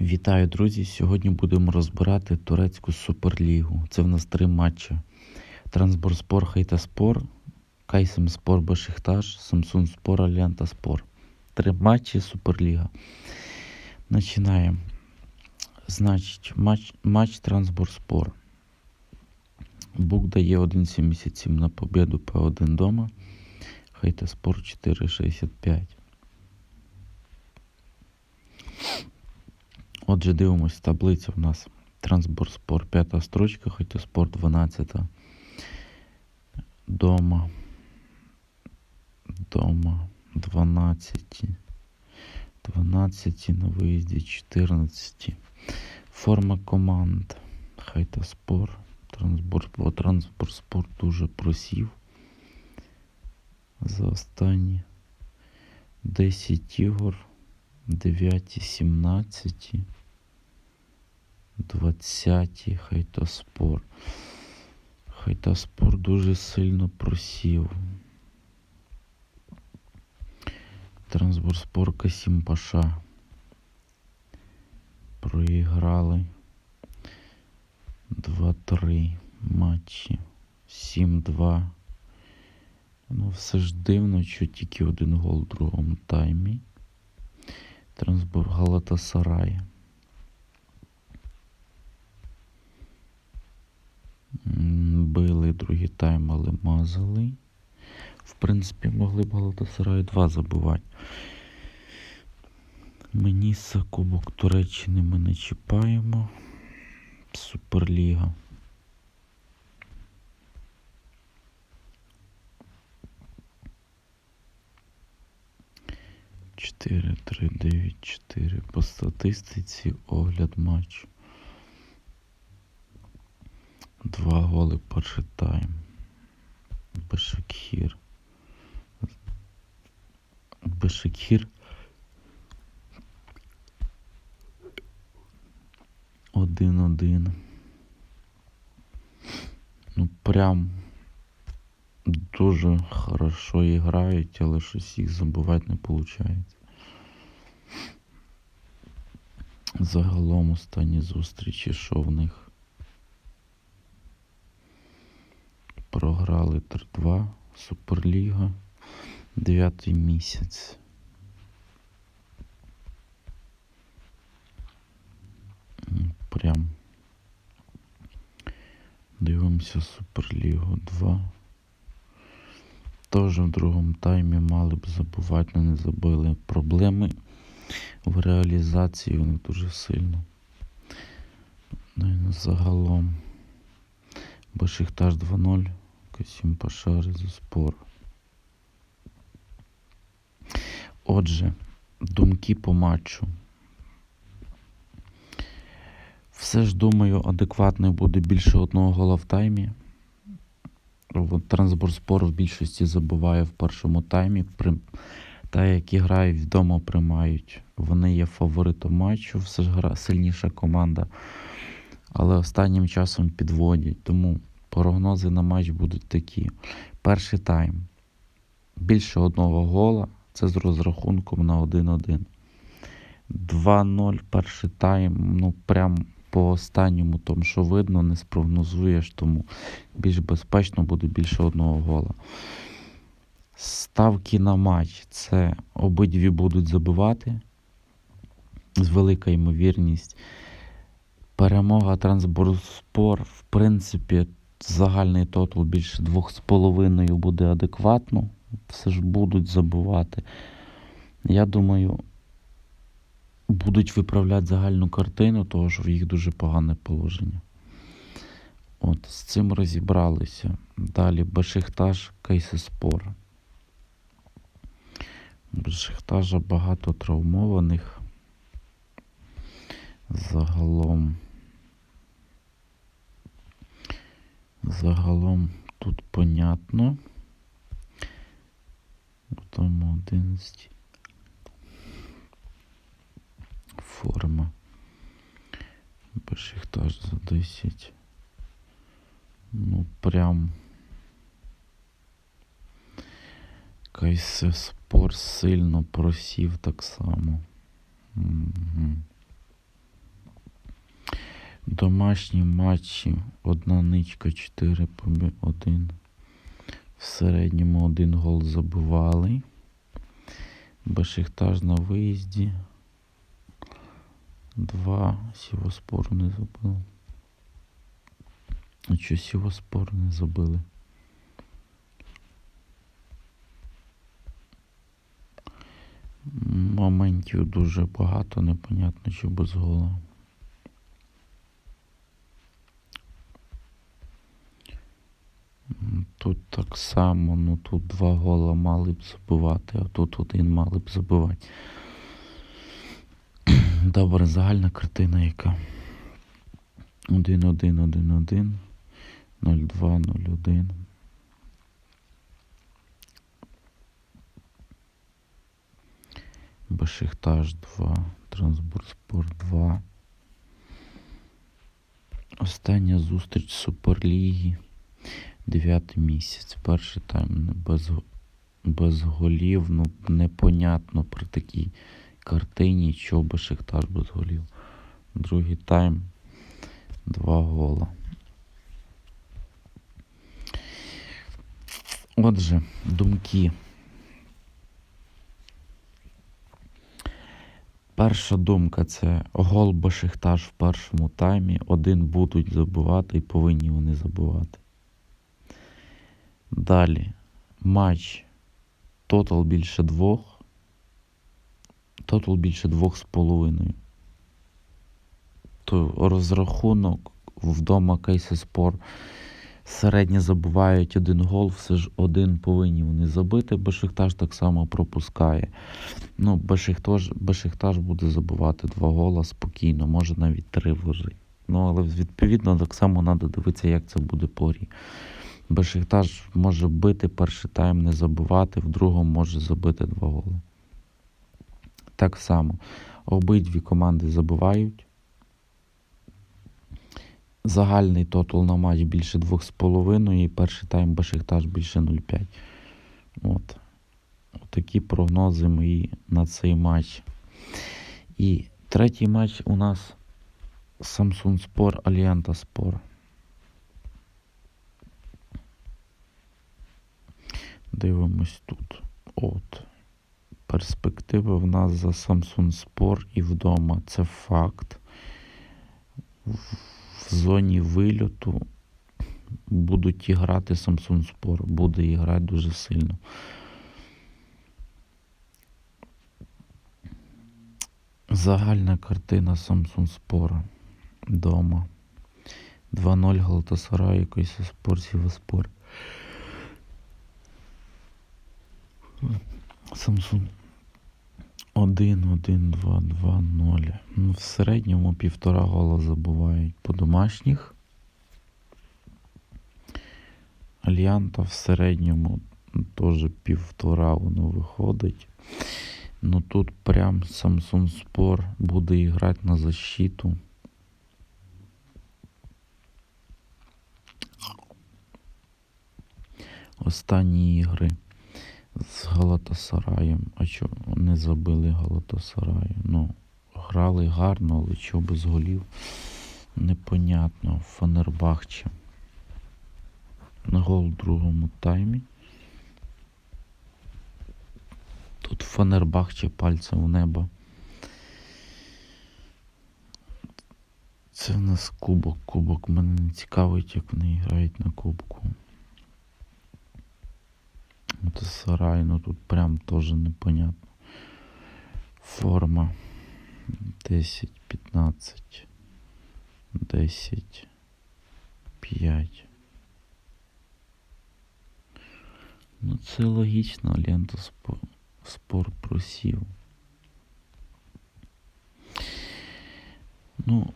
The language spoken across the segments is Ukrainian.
Вітаю, друзі! Сьогодні будемо розбирати турецьку суперлігу. Це в нас три матчі: Трансборспор, Хейтаспор, Кайсем Спор, Бешикташ, Самсун Спор, Альянта Спор. Три матчі Суперліга. Починаємо. Значить, матч, матч Трансборспор. Бук дає 1,77 на победу П1 дома. Хейтаспор 4,65. Отже, дивимось, таблиця в нас Трансборспор 5 строчка, Хайтоспор 12. Дома. Дома 12. 12 на виїзді 14. Форма команд. Хайтоспор. Трансборспор. Трансборспор дуже просів. За останні 10 ігор. 9, 17, 20 Хайтоспор. Хайтоспор дуже сильно просів. Трансборспор Касім Паша. Проіграли 2-3 матчі. 7-2. Ну, все ж дивно, що тільки один гол в другому таймі. Трансбург Галатасарай. Другий тайм, але мазали. В принципі, могли б Галатасарай 2 забивати. Меніса, Кубок Туреччини ми не чіпаємо. Суперліга. Чотири, три, дев'ять, чотири. По статистиці огляд матчу. Два голи перший тайм. Бешекхір. Бешекхір. Один-один. Ну прям дуже хорошо грають, але щось їх забувати не виходить. Загалом останні зустрічі, що в них програли 3-2 Суперліга, дев'ятий місяць. Прям дивимося Суперлігу 2. Теж в другому таймі мали б забувати, але не забили. Проблеми в реалізації них дуже сильно. Ну і загалом. Бешикташ 2-0, Касім Паша, спор. Отже, думки по матчу. Все ж думаю, адекватний буде більше одного гола в таймі. Трансборспор в більшості забуває в першому таймі. Та, які грають вдома, приймають. Вони є фаворитом матчу, все ж гра сильніша команда. Але останнім часом підводять. Тому прогнози на матч будуть такі. Перший тайм. Більше одного гола. Це з розрахунком на 1-1. 2-0 перший тайм. Ну, прям по останньому, тому що видно, не спрогнозуєш, тому більш безпечно буде більше одного гола. Ставки на матч це обидві будуть забивати з велика ймовірність. Перемога Трансборспор, в принципі, загальний тотал більше 2,5 буде адекватно. Все ж будуть забивати. Я думаю, будуть виправляти загальну картину, того що в їх дуже погане положення. От, з цим розібралися. Далі Бешикташ, Кейсеспор. Бешиктажа багато травмованих. Загалом. Загалом тут понятно. Тому 11. Форма. Бешиктаж за 10. Ну, прям. Кайсе спор сильно просів так само. Угу. Домашні матчі. Одна ничка, 4 побі... 1. В середньому один гол забивали. Бешиктаж на виїзді. Два. Сівоспору не забили. А що Сівоспор не забили? Моментів дуже багато, непонятно, що без гола. Тут так само, ну тут два гола мали б забивати, а тут один мали б забивати. Добре, загальна картина яка? 1-1, 1-1, 0-2, 0-1. Бешикташ 2, Трансбурспор 2. Остання зустріч Суперліги. Дев'ятий місяць. Перший тайм без, без голів. Ну, непонятно при такій картині, що Бешикташ без голів. Другий тайм. Два гола. Отже, думки. Перша думка це гол Бешикташ в першому таймі. Один будуть забивати і повинні вони забивати. Далі матч тотал більше двох. Тотал більше двох з половиною. То розрахунок вдома Кейси Спор середньо забувають один гол, все ж один повинні вони забити. Бешикташ так само пропускає. Ну, Бешикташ, Бешикташ буде забивати два гола спокійно, може навіть три вложити. Ну, але відповідно так само треба дивитися, як це буде по грі. Бешикташ може бити перший тайм, не забивати, в другому може забити два голи. Так само. Обидві команди забивають. Загальний тотал на матч більше 2,5 і перший тайм Бешикташ більше 0,5. От. Такі прогнози мої на цей матч. І третій матч у нас Samsung Spor Alianta Spor. Дивимось тут. От. Перспективи в нас за Samsung Spor і вдома. Це факт. В зоні вильоту будуть і грати Samsung Spor. Буде і грати дуже сильно. Загальна картина Samsung Spor дома. 2-0 Галатасарай, якийсь спор, Сіваспор. Samsung 1, 1, 2, 2, 0. Ну, в середньому півтора гола забувають по домашніх. Альянта в середньому теж півтора воно виходить. Ну тут прям Samsung Spor буде грати на защиту. Останні ігри з Галатасараєм. А що не забили Галатасараю? Ну, грали гарно, але що без голів? Непонятно. Фанербахче. На гол в другому таймі. Тут Фанербахче пальцем в небо. Це в нас кубок. Кубок. Мене не цікавить, як вони грають на кубку. Це сарай, ну тут прям теж непонятно. Форма 10, 15, 10, 5. Ну це логічно, лента спор, спор просів. Ну,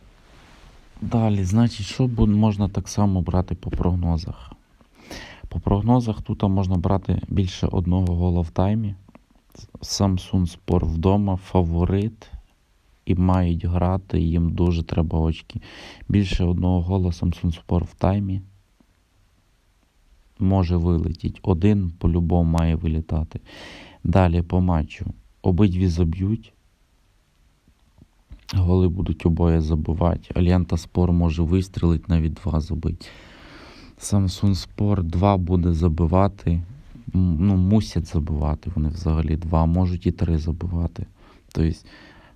далі, значить, що можна так само брати по прогнозах? По прогнозах тут можна брати більше одного гола в таймі. Samsung Sport вдома, фаворит. І мають грати, їм дуже треба очки. Більше одного гола Samsung Sport в таймі. Може вилетіти. Один по-любому має вилітати. Далі по матчу. Обидві заб'ють. Голи будуть обоє забивати. Альянта Спор може вистрілити, навіть два забити. Samsung Sport 2 буде забивати. Ну, мусять забивати вони взагалі два, можуть і три забивати. Тобто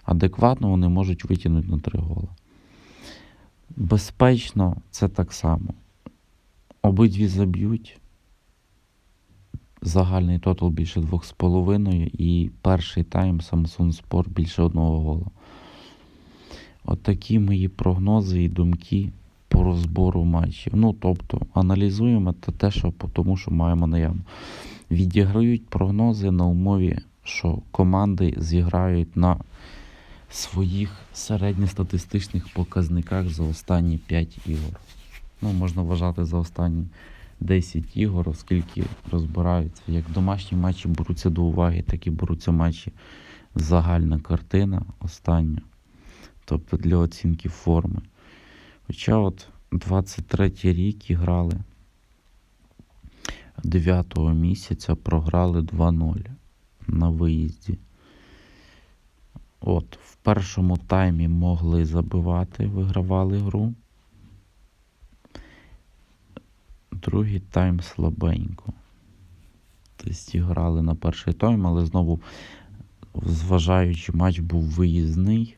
адекватно вони можуть витягнути на три гола. Безпечно це так само. Обидві заб'ють. Загальний тотал більше 2,5 і перший тайм Samsung Sport більше одного гола. От такі мої прогнози і думки розбору матчів. Ну, тобто, аналізуємо те, те що тому, що маємо наявно. Відіграють прогнози на умові, що команди зіграють на своїх середньостатистичних показниках за останні 5 ігор. Ну, можна вважати за останні 10 ігор, оскільки розбираються. Як домашні матчі беруться до уваги, так і беруться матчі загальна картина остання. Тобто для оцінки форми. Хоча от 23 рік іграли 9 місяця програли 2-0 на виїзді. От, в першому таймі могли забивати, вигравали гру. Другий тайм слабенько. Тобто грали на перший тайм, але знову, зважаючи, матч був виїзний.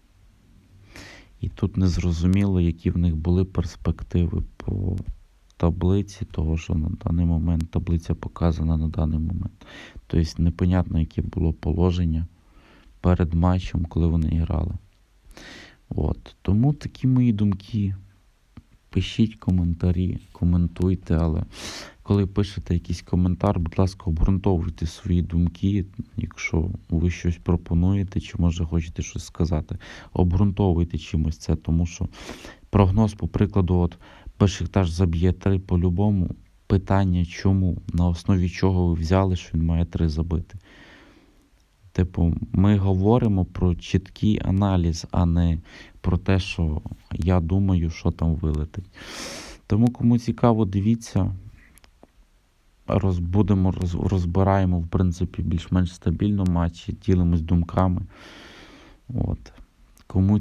І тут не зрозуміло, які в них були перспективи по таблиці, того, що на даний момент таблиця показана на даний момент. Тобто непонятно, яке було положення перед матчем, коли вони грали. От. Тому такі мої думки. Пишіть коментарі, коментуйте, але коли пишете якийсь коментар, будь ласка, обґрунтовуйте свої думки, якщо ви щось пропонуєте, чи може хочете щось сказати. Обґрунтовуйте чимось це, тому що прогноз, по прикладу, от Бешикташ заб'є три по-любому. Питання чому? На основі чого ви взяли, що він має три забити? Типу, ми говоримо про чіткий аналіз, а не про те, що я думаю, що там вилетить. Тому кому цікаво, дивіться. Роз, будемо роз, розбираємо, в принципі, більш-менш стабільно матчі, ділимось думками. От. Кому